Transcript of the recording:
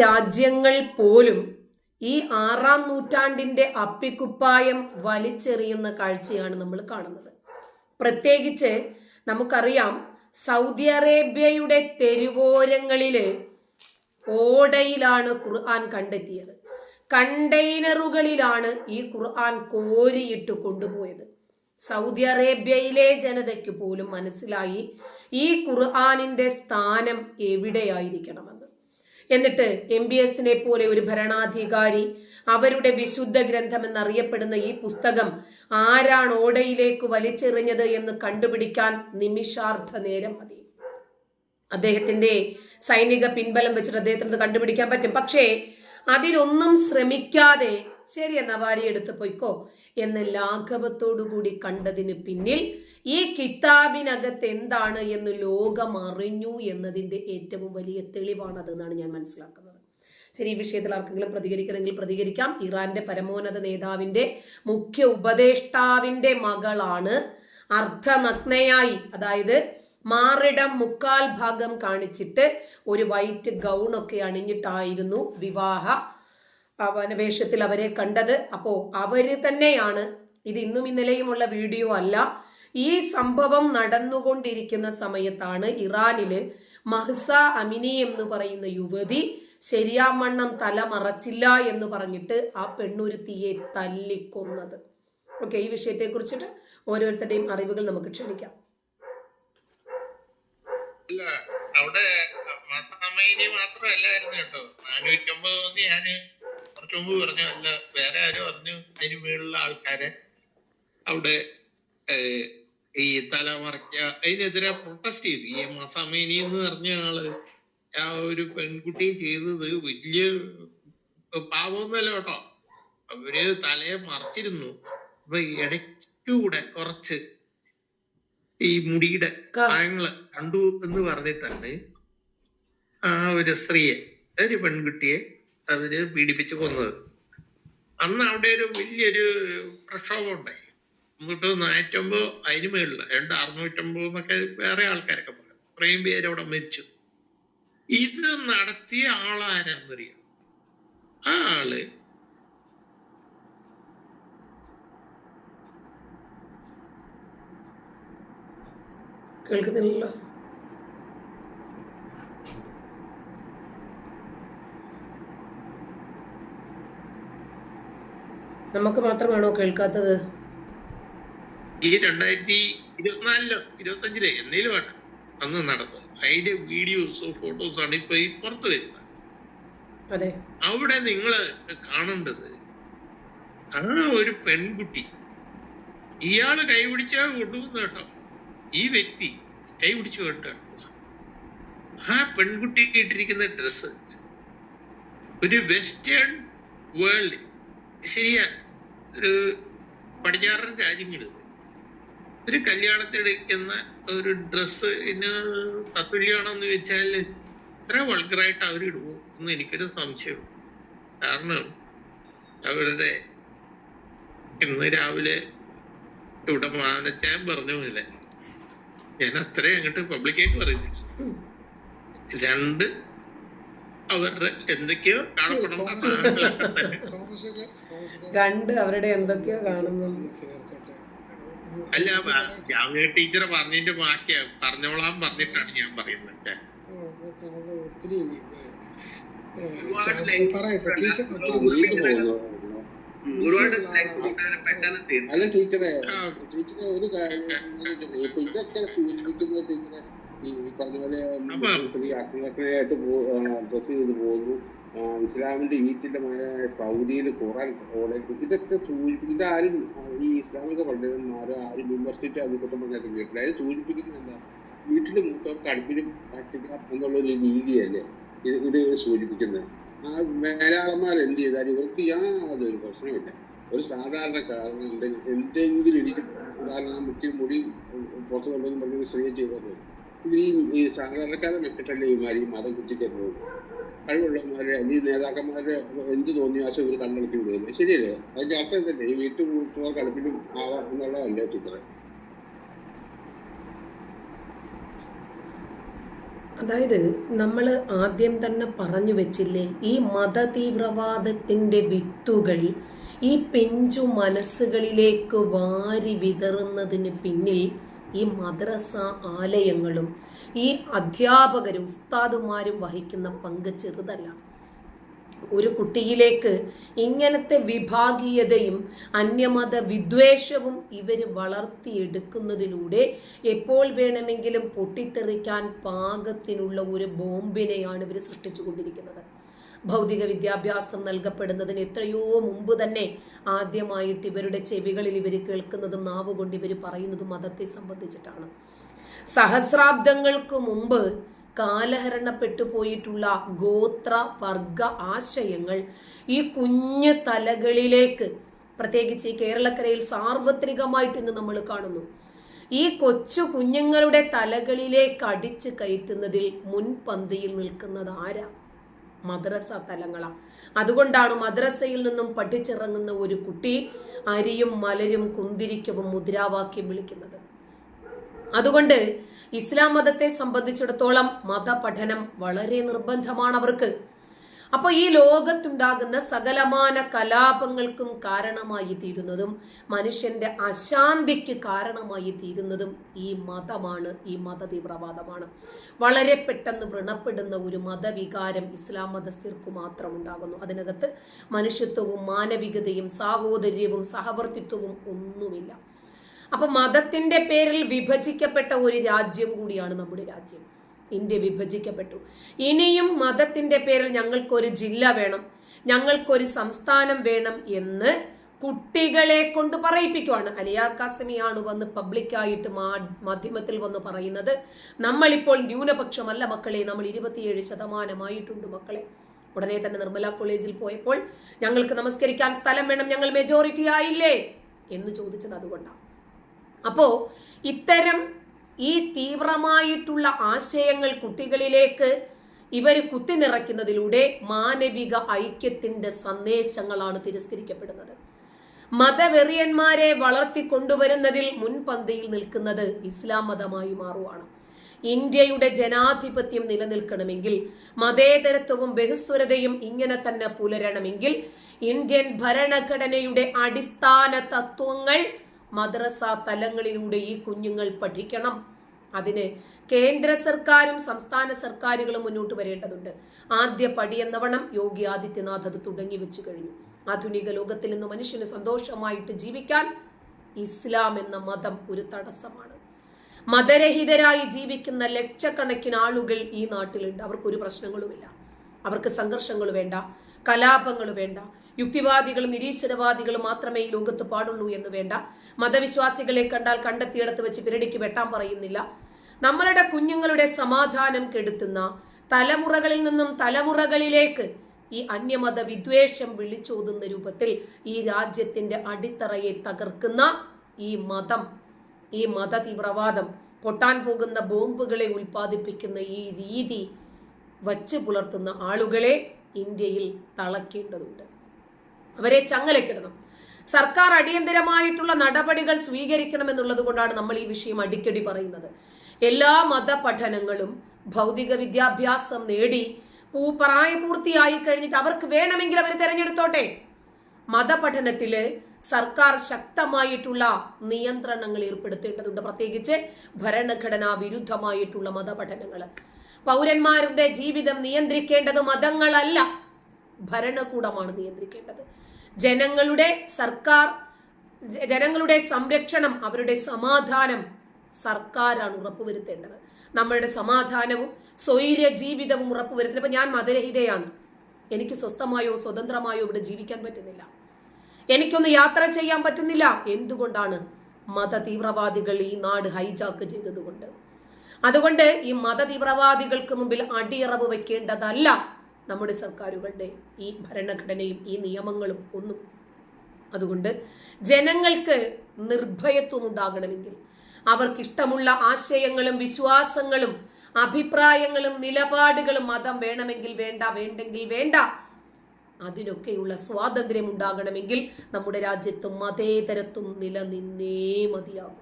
രാജ്യങ്ങൾ പോലും ഈ ആറാം നൂറ്റാണ്ടിന്റെ അപ്പിക്കുപ്പായം വലിച്ചെറിയുന്ന കാഴ്ചയാണ് നമ്മൾ കാണുന്നത്. പ്രത്യേകിച്ച് നമുക്കറിയാം സൗദി അറേബ്യയുടെ തെരുവോരങ്ങളിൽ ഓടയിലാണ് ഖുർആൻ കണ്ടെത്തിയത്. കണ്ടെയ്നറുകളിലാണ് ഈ ഖുർആൻ കോരിയിട്ട് കൊണ്ടുപോയത്. സൗദി അറേബ്യയിലെ ജനതയ്ക്ക് പോലും മനസ്സിലായി ഈ ഖുർആാനിന്റെ സ്ഥാനം എവിടെയായിരിക്കണമെന്ന്. എന്നിട്ട് എം ബി എസിനെ പോലെ ഒരു ഭരണാധികാരി അവരുടെ വിശുദ്ധ ഗ്രന്ഥം എന്നറിയപ്പെടുന്ന ഈ പുസ്തകം ആരാണ് ഓടയിലേക്ക് വലിച്ചെറിഞ്ഞത് എന്ന് കണ്ടുപിടിക്കാൻ നിമിഷാർദ്ധ നേരം മതി. അദ്ദേഹത്തിന്റെ സൈനിക പിൻബലം വെച്ചിട്ട് അദ്ദേഹത്തിന് കണ്ടുപിടിക്കാൻ പറ്റും. പക്ഷേ അതിനൊന്നും ശ്രമിക്കാതെ ശരി എന്നാ വാരി എടുത്ത് പൊയ്ക്കോ. എന്ന് ലാഘവത്തോടുകൂടി കണ്ടതിന് പിന്നിൽ ഈ കിതാബിനകത്ത് എന്താണ് എന്ന് ലോകം അറിഞ്ഞു എന്നതിന്റെ ഏറ്റവും വലിയ തെളിവാണത് എന്നാണ് ഞാൻ മനസ്സിലാക്കുന്നത്. ശരി ഈ വിഷയത്തിൽ ആർക്കെങ്കിലും പ്രതികരിക്കണമെങ്കിൽ പ്രതികരിക്കാം. ഇറാന്റെ പരമോന്നത നേതാവിന്റെ മുഖ്യ ഉപദേഷ്ടാവിന്റെ മകളാണ് അർദ്ധനഗ്നയായി അതായത് മാറിടം മുക്കാൽ ഭാഗം കാണിച്ചിട്ട് ഒരു വൈറ്റ് ഗൗൺ ഒക്കെ അണിഞ്ഞിട്ടായിരുന്നു വിവാഹ വനവേഷത്തിൽ അവരെ കണ്ടത്. അപ്പോ അവർ തന്നെയാണ്. ഇത് ഇന്നും ഇന്നലെയുമുള്ള വീഡിയോ അല്ല. ഈ സംഭവം നടന്നുകൊണ്ടിരിക്കുന്ന സമയത്താണ് ഇറാനിൽ മഹ്സ അമിനി എന്ന് പറയുന്ന യുവതി ശരിയാമണ്ണം തല മറച്ചില്ല എന്ന് പറഞ്ഞിട്ട് ആ പെണ്ണുരുത്തിയെ തല്ലിക്കൊന്നത്. ഓക്കെ ഈ വിഷയത്തെ കുറിച്ചിട്ട് ഓരോരുത്തരുടെയും അറിവുകൾ നമുക്ക് ക്ഷണിക്കാം. അല്ല അവിടെ മാത്രമല്ലായിരുന്നു കേട്ടോ. നാനൂറ്റമ്പത് ഞാൻ കുറച്ചു പറഞ്ഞു അല്ല വേറെ ആരും പറഞ്ഞു അതിന് മേളിലുള്ള ആൾക്കാരെ അവിടെ ഈ തല മറയ്ക്ക അതിനെതിരെ പ്രൊട്ടസ്റ്റ് ചെയ്തു. ഈ മസാമേനി എന്ന് പറഞ്ഞ ആൾ ആ ഒരു പെൺകുട്ടി ചെയ്തത് വലിയ പാവമൊന്നുമല്ല കേട്ടോ. അവർ തലയെ മറച്ചിരുന്നു. അപ്പൊ ഇടയ്ക്കൂടെ കുറച്ച് ഈ മുടിയുടെ ക- കണ്ടു എന്ന് പറഞ്ഞിട്ടാണ് ആ ഒരു സ്ത്രീയെ ഒരു പെൺകുട്ടിയെ. അവർ പീഡിപ്പിച്ച് കൊന്നത്. അന്ന് അവിടെ ഒരു വലിയൊരു പ്രക്ഷോഭം ഉണ്ടായി എന്നിട്ട് നാനൂറ്റമ്പത് അതിന് മേളിൽ രണ്ട് അറുന്നൂറ്റമ്പത് എന്നൊക്കെ വേറെ ആൾക്കാരൊക്കെ പറഞ്ഞു. ഇത്രയും പേര് അവിടെ മരിച്ചു. ഇത് നടത്തിയ ആളാരെന്നറിയാം ആ ആൾ കേൾക്കുന്നില്ലല്ലോ. നമുക്ക് മാത്രമാണോ കേൾക്കാത്തത്? ഈ രണ്ടായിരത്തി ഇരുപത്തിനാലിലോ ഇരുപത്തഞ്ചിലോ എന്നേലും ആണ് അന്ന് നടത്തും. അതിന്റെ വീഡിയോസോ ഫോട്ടോസോ ആണ് ഇപ്പൊ ഈ പുറത്തു വരുന്നത്. അതെ. അവിടെ നിങ്ങൾ കാണേണ്ടത് ആ ഒരു പെൺകുട്ടി. ഇയാൾ കൈപിടിച്ചാ കൊണ്ടുവന്ന കേട്ടോ. ഈ വ്യക്തി കൈപിടിച്ചു കേട്ടോ ആ പെൺകുട്ടി ഇട്ടിരിക്കുന്ന ഡ്രസ്സ് ഒരു വെസ്റ്റേൺ വേൾഡ് ശരിയാ. ഒരു പടിഞ്ഞാറൻ രാജ്യങ്ങളിൽ ഒരു കല്യാണത്തിനെടുക്കുന്ന ഒരു ഡ്രസ്സ് ഡ്രസ്സിന് തത്തുല്യാണെന്ന് വെച്ചാൽ ഇത്ര വൾഗറായിട്ട് അവരിടുമോ എന്ന് എനിക്കൊരു സംശയമുണ്ട്. കാരണം അവരുടെ ഇന്ന് രാവിലെ ഇവിടെ മാനച്ചാൻ പറഞ്ഞു പോലെ ഞാൻ അത്രയും അങ്ങോട്ട് പബ്ലിക്കായിട്ട് പറയുന്നില്ല. രണ്ട് അവരുടെ എന്തൊക്കെയോ കാണപ്പെടുന്ന കണ്ട് അവരുടെ എന്തൊക്കെയോ കാണുന്നു. അല്ല ജാമ്യ ടീച്ചറെ പറഞ്ഞതിന്റെ ബാക്കിയാ പറഞ്ഞോളാം പറഞ്ഞിട്ടാണ് ഞാൻ പറയുന്നത്. ഒത്തിരി അല്ല ടീച്ചറെ ആ. ടീച്ചറെ ഒരു കാര്യം ഇതൊക്കെ സൂചിപ്പിക്കുന്നത് ടീച്ചറെ ഈ പറഞ്ഞ പോലെ സ്ത്രീ അസംഘടനയായിട്ട് ഡ്രസ് ചെയ്ത് പോകുന്നു. ഇസ്ലാമിന്റെ ഈറ്റിന്റെ മഴ സൗദിയിൽ ഖുറാൻ കോളേജ് ഇതൊക്കെ സൂചിപ്പിക്കും ഇതാരും ഈ ഇസ്ലാമിക പണ്ഡിതന്മാരോ ആരും വിമർശിച്ച് അതിൽപ്പെട്ട പറഞ്ഞാലും കേട്ടില്ല. അത് സൂചിപ്പിക്കുന്നത് എന്താ? വീട്ടിൽ മൂത്തവർക്ക് അടുപ്പിലും പറ്റിക്കാം എന്നുള്ളൊരു രീതിയല്ലേ ഇത് ഇത് സൂചിപ്പിക്കുന്നത്. ആ മേലാളന്മാർ എന്ത് ചെയ്താലും ഇവർക്ക് യാതൊരു പ്രശ്നമില്ല ഒരു സാധാരണക്കാരന് എന്തെങ്കിലും എന്തെങ്കിലും എനിക്ക് ഉദാഹരണം മുഖ്യ മുടി പുറത്തു കൊണ്ടുവന്ന് പറഞ്ഞൊരു സ്ത്രീയെ ചെയ്തത് ഇവർ ഈ സാധാരണക്കാരെ മെച്ചിട്ടല്ലേ ഇമാരി മതം കുത്തിക്കരുത് കഴിവുള്ളവന്മാരെ അല്ലെങ്കിൽ നേതാക്കന്മാരെ എന്ത് തോന്നിയാശം ഇവർ കണ്ടെടുത്തി വിടുന്നത് ശരിയല്ലേ? അതിന്റെ അർത്ഥം തന്നെ ഈ വീട്ടു കൂട്ടുക കളിപ്പിലും ആവാം എന്നുള്ളതല്ലേ ചിത്രം അതായത് നമ്മൾ ആദ്യം തന്നെ പറഞ്ഞു വെച്ചില്ലേ ഈ മത തീവ്രവാദത്തിന്റെ വിത്തുകൾ ഈ പെഞ്ചു മനസ്സുകളിലേക്ക് വാരി വിതറുന്നതിന് പിന്നിൽ ഈ മദ്രസ ആലയങ്ങളും ഈ അധ്യാപകരും ഉസ്താദുമാരും വഹിക്കുന്ന പങ്ക് ചെറുതല്ല. ഒരു കുട്ടിയിലേക്ക് ഇങ്ങനത്തെ വിഭാഗീയതയും അന്യമത വിദ്വേഷവും ഇവർ വളർത്തിയെടുക്കുന്നതിലൂടെ എപ്പോൾ വേണമെങ്കിലും പൊട്ടിത്തെറിക്കാൻ പാകത്തിനുള്ള ഒരു ബോംബിനെയാണ് ഇവർ സൃഷ്ടിച്ചുകൊണ്ടിരിക്കുന്നത്. ഭൗതിക വിദ്യാഭ്യാസം നൽകപ്പെടുന്നതിന് എത്രയോ മുമ്പ് തന്നെ ആദ്യമായിട്ട് ഇവരുടെ ചെവികളിൽ ഇവർ കേൾക്കുന്നതും നാവ് കൊണ്ട് ഇവർ പറയുന്നതും മതത്തെ സംബന്ധിച്ചിട്ടാണ്. സഹസ്രാബ്ദങ്ങൾക്ക് മുമ്പ് കാലഹരണപ്പെട്ടു പോയിട്ടുള്ള ഗോത്ര വർഗ ആശയങ്ങൾ ഈ കുഞ്ഞു തലകളിലേക്ക് പ്രത്യേകിച്ച് ഈ കേരളക്കരയിൽ സാർവത്രികമായിട്ട് ഇന്ന് നമ്മൾ കാണുന്നു. ഈ കൊച്ചു കുഞ്ഞുങ്ങളുടെ തലകളിലേക്ക് അടിച്ചു കയറ്റുന്നതിൽ മുൻപന്തിയിൽ നിൽക്കുന്നത് ആരാ? മദ്രസ തലങ്ങളാണ് അതുകൊണ്ടാണ് മദ്രസയിൽ നിന്നും പഠിച്ചിറങ്ങുന്ന ഒരു കുട്ടി അരിയും മലരും കുന്തിരിക്കവും മുദ്രാവാക്യം വിളിക്കുന്നത്. അതുകൊണ്ട് ഇസ്ലാം മതത്തെ സംബന്ധിച്ചിടത്തോളം മതപഠനം വളരെ നിർബന്ധമാണ് അവർക്ക്. അപ്പൊ ഈ ലോകത്തുണ്ടാകുന്ന സകലമാന കലാപങ്ങൾക്കും കാരണമായി തീരുന്നതും മനുഷ്യന്റെ അശാന്തിക്ക് കാരണമായി തീരുന്നതും ഈ മതമാണ് ഈ മത തീവ്രവാദമാണ് വളരെ പെട്ടെന്ന് വ്രണപ്പെടുന്ന ഒരു മതവികാരം ഇസ്ലാം മതസ്ഥർക്ക് മാത്രം ഉണ്ടാകുന്നു. അതിനകത്ത് മനുഷ്യത്വവും മാനവികതയും സാഹോദര്യവും സഹവർത്തിത്വവും ഒന്നുമില്ല. അപ്പൊ മതത്തിന്റെ പേരിൽ വിഭജിക്കപ്പെട്ട ഒരു രാജ്യം കൂടിയാണ് നമ്മുടെ രാജ്യം. ഇന്ത്യ വിഭജിക്കപ്പെട്ടു. ഇനിയും മതത്തിന്റെ പേരിൽ ഞങ്ങൾക്കൊരു ജില്ല വേണം ഞങ്ങൾക്കൊരു സംസ്ഥാനം വേണം എന്ന് കുട്ടികളെ കൊണ്ട് പറയിപ്പിക്കുവാണ്. അലിയാർ കാസമിയാണ് വന്ന് പബ്ലിക്കായിട്ട് മാധ്യമത്തിൽ വന്ന് പറയുന്നത്. നമ്മളിപ്പോൾ ന്യൂനപക്ഷമല്ല മക്കളെ നമ്മൾ ഇരുപത്തിയേഴ് ശതമാനമായിട്ടുണ്ട് മക്കളെ. ഉടനെ തന്നെ നിർമ്മല കോളേജിൽ പോയപ്പോൾ ഞങ്ങൾക്ക് നമസ്കരിക്കാൻ സ്ഥലം വേണം ഞങ്ങൾ മെജോറിറ്റി ആയില്ലേ? എന്ന് ചോദിച്ചത് അതുകൊണ്ടാണ് അപ്പോ ഇത്തരം ഈ തീവ്രമായിട്ടുള്ള ആശയങ്ങൾ കുട്ടികളിലേക്ക് ഇവർ കുത്തി നിറയ്ക്കുന്നതിലൂടെ മാനവിക ഐക്യത്തിന്റെ സന്ദേശങ്ങളാണ് തിരസ്കരിക്കപ്പെടുന്നത്. മതവെറിയന്മാരെ വളർത്തിക്കൊണ്ടുവരുന്നതിൽ മുൻപന്തിയിൽ നിൽക്കുന്നത് ഇസ്ലാം മതമായി മാറുവാണ്. ഇന്ത്യയുടെ ജനാധിപത്യം നിലനിൽക്കണമെങ്കിൽ മതേതരത്വവും ബഹുസ്വരതയും ഇങ്ങനെ തന്നെ പുലരണമെങ്കിൽ ഇന്ത്യൻ ഭരണഘടനയുടെ അടിസ്ഥാന തത്വങ്ങൾ മദ്രസ തലങ്ങളിലൂടെ ഈ കുഞ്ഞുങ്ങൾ പഠിക്കണം. അതിന് കേന്ദ്ര സർക്കാരും സംസ്ഥാന സർക്കാരുകളും മുന്നോട്ട് വരേണ്ടതുണ്ട്. ആദ്യ പടി എന്നവണ്ണം യോഗി ആദിത്യനാഥ് അത് തുടങ്ങി വെച്ചു കഴിഞ്ഞു. ആധുനിക ലോകത്തിൽ നിന്ന് മനുഷ്യന് സന്തോഷമായിട്ട് ജീവിക്കാൻ ഇസ്ലാം എന്ന മതം ഒരു തടസ്സമാണ്. മതരഹിതരായി ജീവിക്കുന്ന ലക്ഷക്കണക്കിന് ആളുകൾ ഈ നാട്ടിലുണ്ട്. അവർക്കൊരു പ്രശ്നങ്ങളുമില്ല. അവർക്ക് സംഘർഷങ്ങൾ വേണ്ട കലാപങ്ങൾ വേണ്ട. യുക്തിവാദികളും നിരീശ്വരവാദികളും മാത്രമേ ഈ ലോകത്ത് പാടുള്ളൂ എന്ന് വേണ്ട. മതവിശ്വാസികളെ കണ്ടാൽ കണ്ടെത്തിയിടത്ത് വെച്ച് പിരടിക്ക് വെട്ടാൻ പറയുന്നില്ല. നമ്മളുടെ കുഞ്ഞുങ്ങളുടെ സമാധാനം കെടുത്തുന്ന തലമുറകളിൽ നിന്നും തലമുറകളിലേക്ക് ഈ അന്യമത വിദ്വേഷം വിളിച്ചോതുന്ന രൂപത്തിൽ ഈ രാജ്യത്തിന്റെ അടിത്തറയെ തകർക്കുന്ന ഈ മതം ഈ മത തീവ്രവാദം പൊട്ടാൻ പോകുന്ന ബോംബുകളെ ഉൽപ്പാദിപ്പിക്കുന്ന ഈ രീതി വച്ച് പുലർത്തുന്ന ആളുകളെ ഇന്ത്യയിൽ തളയ്ക്കേണ്ടതുണ്ട്. അവരെ ചങ്ങലക്കിടണം. സർക്കാർ അടിയന്തരമായിട്ടുള്ള നടപടികൾ സ്വീകരിക്കണമെന്നുള്ളത് കൊണ്ടാണ് നമ്മൾ ഈ വിഷയം അടിക്കടി പറയുന്നത്. എല്ലാ മതപഠനങ്ങളും ഭൗതിക വിദ്യാഭ്യാസം നേടി പ്രായപൂർത്തിയായി കഴിഞ്ഞിട്ട് അവർക്ക് വേണമെങ്കിൽ അവർ തിരഞ്ഞെടുത്തോട്ടെ. മതപഠനത്തിൽ സർക്കാർ ശക്തമായിട്ടുള്ള നിയന്ത്രണങ്ങൾ ഏർപ്പെടുത്തേണ്ടതുണ്ട്. പ്രത്യേകിച്ച് ഭരണഘടനാ വിരുദ്ധമായിട്ടുള്ള മതപഠനങ്ങൾ പൗരന്മാരുടെ ജീവിതം നിയന്ത്രിക്കേണ്ടത് മതങ്ങളല്ല. ഭരണകൂടമാണ് നിയന്ത്രിക്കേണ്ടത്. ജനങ്ങളുടെ സർക്കാർ ജനങ്ങളുടെ സംരക്ഷണം അവരുടെ സമാധാനം സർക്കാരാണ് ഉറപ്പുവരുത്തേണ്ടത്. നമ്മളുടെ സമാധാനവും സ്വൈര്യ ജീവിതവും ഉറപ്പുവരുത്തുന്നത് ഇപ്പൊ ഞാൻ മതരഹിതയാണ്. എനിക്ക് സ്വസ്ഥമായോ സ്വതന്ത്രമായോ ഇവിടെ ജീവിക്കാൻ പറ്റുന്നില്ല. എനിക്കൊന്ന് യാത്ര ചെയ്യാൻ പറ്റുന്നില്ല. എന്തുകൊണ്ടാണ് മത തീവ്രവാദികൾ ഈ നാട് ഹൈജാക്ക് ചെയ്തതുകൊണ്ട്? അതുകൊണ്ട് ഈ മത തീവ്രവാദികൾക്ക് മുമ്പിൽ അടിയറവ് വെക്കേണ്ടതല്ല. നമ്മുടെ സർക്കാരുകളുടെ ഈ ഭരണഘടനയും ഈ നിയമങ്ങളും ഒന്നും. അതുകൊണ്ട് ജനങ്ങൾക്ക് നിർഭയത്വം ഉണ്ടാകണമെങ്കിൽ അവർക്കിഷ്ടമുള്ള ആശയങ്ങളും വിശ്വാസങ്ങളും അഭിപ്രായങ്ങളും നിലപാടുകളും മതം വേണമെങ്കിൽ വേണ്ട വേണ്ടെങ്കിൽ വേണ്ട. അതിനൊക്കെയുള്ള സ്വാതന്ത്ര്യം ഉണ്ടാകണമെങ്കിൽ നമ്മുടെ രാജ്യത്ത് മതേതരത്വം നിലനിന്നേ മതിയാകും.